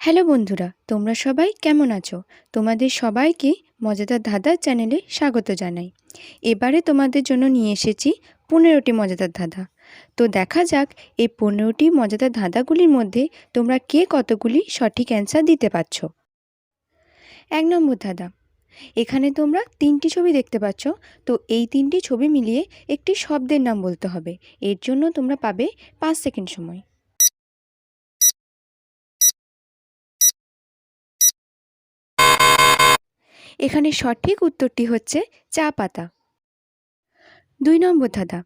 Hello বন্ধুরা, তোমরা সবাই কেমন আছো? তোমাদের সবাইকে মজাদার ধাঁধার চ্যানেলে স্বাগত জানাই। এবারে তোমাদের জন্য নিয়ে এসেছি পনেরোটি মজাদার ধাঁধা। তো দেখা যাক, এই পনেরোটি মজাদার ধাঁধাগুলির মধ্যে তোমরা কে কতগুলি সঠিক অ্যান্সার দিতে পারছ? এক নম্বর ধাঁধা। এখানে তোমরা তিনটি ছবি দেখতে পাচ্ছ। তো এই তিনটি ছবি মিলিয়ে একটি শব্দের নাম বলতে হবে। এর জন্য তোমরা পাবে পাঁচ সেকেন্ড সময়। এখানে সঠিক উত্তরটি হচ্ছে চা পাতা। দুই নম্বর ধাঁধা।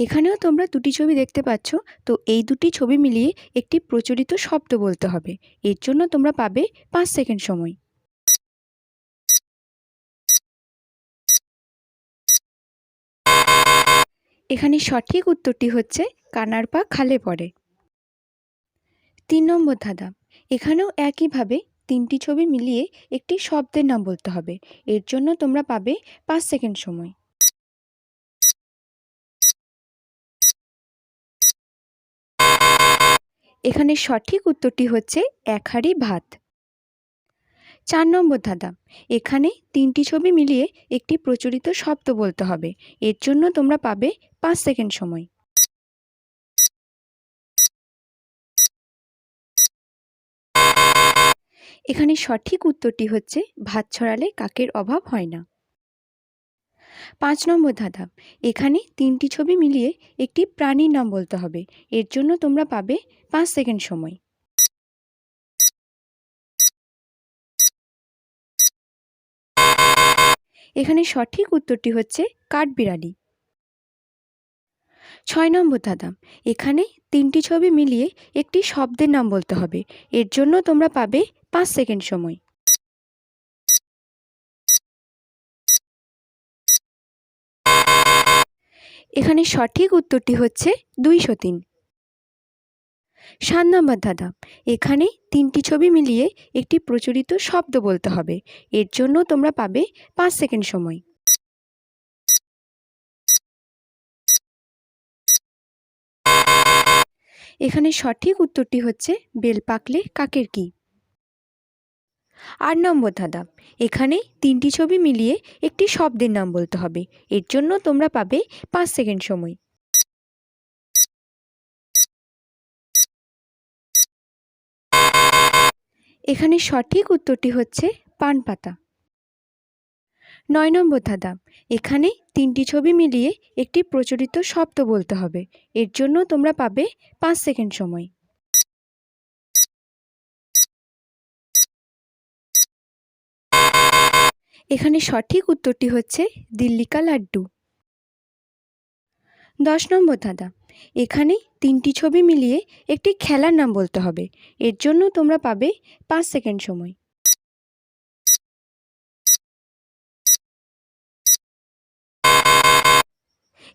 এখানেও তোমরা দুটি ছবি দেখতে পাচ্ছ, তো এই দুটি ছবি মিলিয়ে একটি প্রচলিত শব্দ বলতে হবে। এর জন্য তোমরা পাবে পাঁচ সেকেন্ড সময়। এখানে সঠিক উত্তরটি হচ্ছে, কানার পা খালে পড়ে। তিন নম্বর ধাঁধা। এখানেও একইভাবে তিনটি ছবি মিলিয়ে একটি শব্দের নাম বলতে হবে। এর জন্য তোমরা পাবে পাঁচ সেকেন্ড সময়। এখানে সঠিক উত্তরটি হচ্ছে এক ভাত। চার নম্বর ধাঁধা। এখানে তিনটি ছবি মিলিয়ে একটি প্রচলিত শব্দ বলতে হবে। এর জন্য তোমরা পাবে পাঁচ সেকেন্ড সময়। এখানে সঠিক উত্তরটি হচ্ছে, ভাত ছড়ালে কাকের অভাব হয় না। পাঁচ নম্বর ধাঁধা, এখানে তিনটি ছবি মিলিয়ে একটি প্রাণীর নাম বলতে হবে। এর জন্য তোমরা পাবে পাঁচ সেকেন্ড সময়। এখানে সঠিক উত্তরটি হচ্ছে, কাঠবিড়ালি। ছয় নম্বর ধাঁধা, এখানে তিনটি ছবি মিলিয়ে একটি শব্দের নাম বলতে হবে। এর জন্য তোমরা পাবে পাঁচ সেকেন্ড সময়। এখানে সঠিক উত্তরটি হচ্ছে দুইশো তিন। সাত নম্বর ধাঁধা, এখানে তিনটি ছবি মিলিয়ে একটি প্রচলিত শব্দ বলতে হবে। এর জন্য তোমরা পাবে পাঁচ সেকেন্ড সময়। এখানে সঠিক উত্তরটি হচ্ছে বেল পাকলে কাকের কি? আট নম্বর ধাঁধা। এখানে তিনটি ছবি মিলিয়ে একটি শব্দের নাম বলতে হবে। এর জন্য তোমরা পাবে পাঁচ সেকেন্ড সময়। এখানে সঠিক উত্তরটি হচ্ছে পান পাতা। নয় নম্বর ধাঁধা। এখানে তিনটি ছবি মিলিয়ে একটি প্রচলিত শব্দ বলতে হবে। এর জন্য তোমরা পাবে পাঁচ সেকেন্ড সময়। এখানে সঠিক উত্তরটি হচ্ছে দিল্লিকা লাড্ডু। দশ নম্বর ধাঁধা। এখানে তিনটি ছবি মিলিয়ে একটি খেলার নাম বলতে হবে। এর জন্য তোমরা পাবে পাঁচ সেকেন্ড সময়।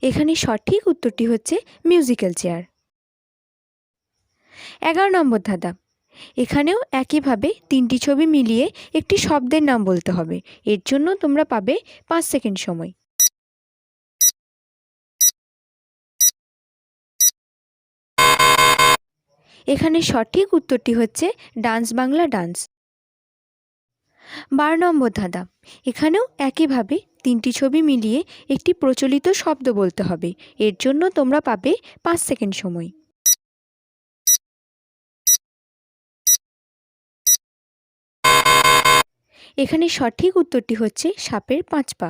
এখানে সঠিক উত্তরটি হচ্ছে মিউজিক্যাল চেয়ার। এগারো নম্বর ধাঁধা। এখানেও একইভাবে তিনটি ছবি মিলিয়ে একটি শব্দের নাম বলতে হবে। এর জন্য তোমরা পাবে পাঁচ সেকেন্ড সময়। এখানে সঠিক উত্তরটি হচ্ছে ডান্স বাংলা ডান্স। বারো নম্বর ধাঁধা। এখানেও একইভাবে তিনটি ছবি মিলিয়ে একটি প্রচলিত শব্দ বলতে হবে। এর জন্য তোমরা পাবে পাঁচ সেকেন্ড সময়। এখানে সঠিক উত্তরটি হচ্ছে সাপের পাঁচ পা।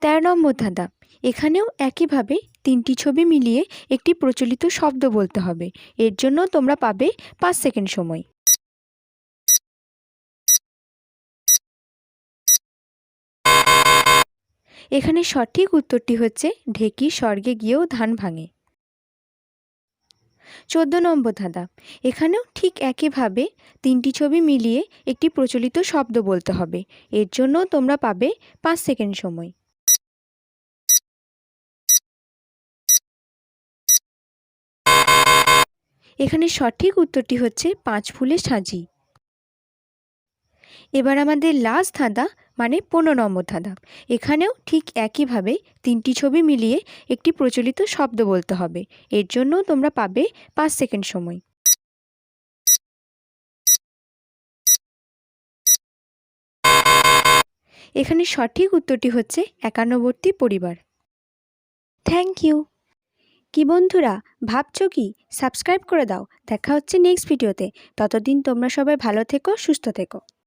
তেরো নম্বর ধাঁধা। এখানেও একইভাবে তিনটি ছবি মিলিয়ে একটি প্রচলিত শব্দ বলতে হবে। এর জন্য তোমরা পাবে পাঁচ সেকেন্ড সময়। এখানে সঠিক উত্তরটি হচ্ছে, ঢেকি স্বর্গে গিয়েও ধান ভাঙে। চোদ্দ নম্বর ধাঁধা। এখানেও ঠিক একইভাবে তিনটি ছবি মিলিয়ে একটি প্রচলিত শব্দ বলতে হবে। এর জন্য তোমরা পাবে পাঁচ সেকেন্ড সময়। এখানে সঠিক উত্তরটি হচ্ছে পাঁচ ফুলে সাজি। এবার আমাদের লাস্ট ধাঁধা মানে পনেরো নম্বর ধাঁধা। এখানেও ঠিক একইভাবে তিনটি ছবি মিলিয়ে একটি প্রচলিত শব্দ বলতে হবে। এর জন্য তোমরা পাবে পাঁচ সেকেন্ড সময়। এখানে সঠিক উত্তরটি হচ্ছে একান্নবর্তী পরিবার। থ্যাংক ইউ কি বন্ধুরা, ভাবছ কি? সাবস্ক্রাইব করে দাও। দেখা হচ্ছে নেক্সট ভিডিওতে ততদিন তোমরা সবাই ভালো থেকো, সুস্থ থেকো।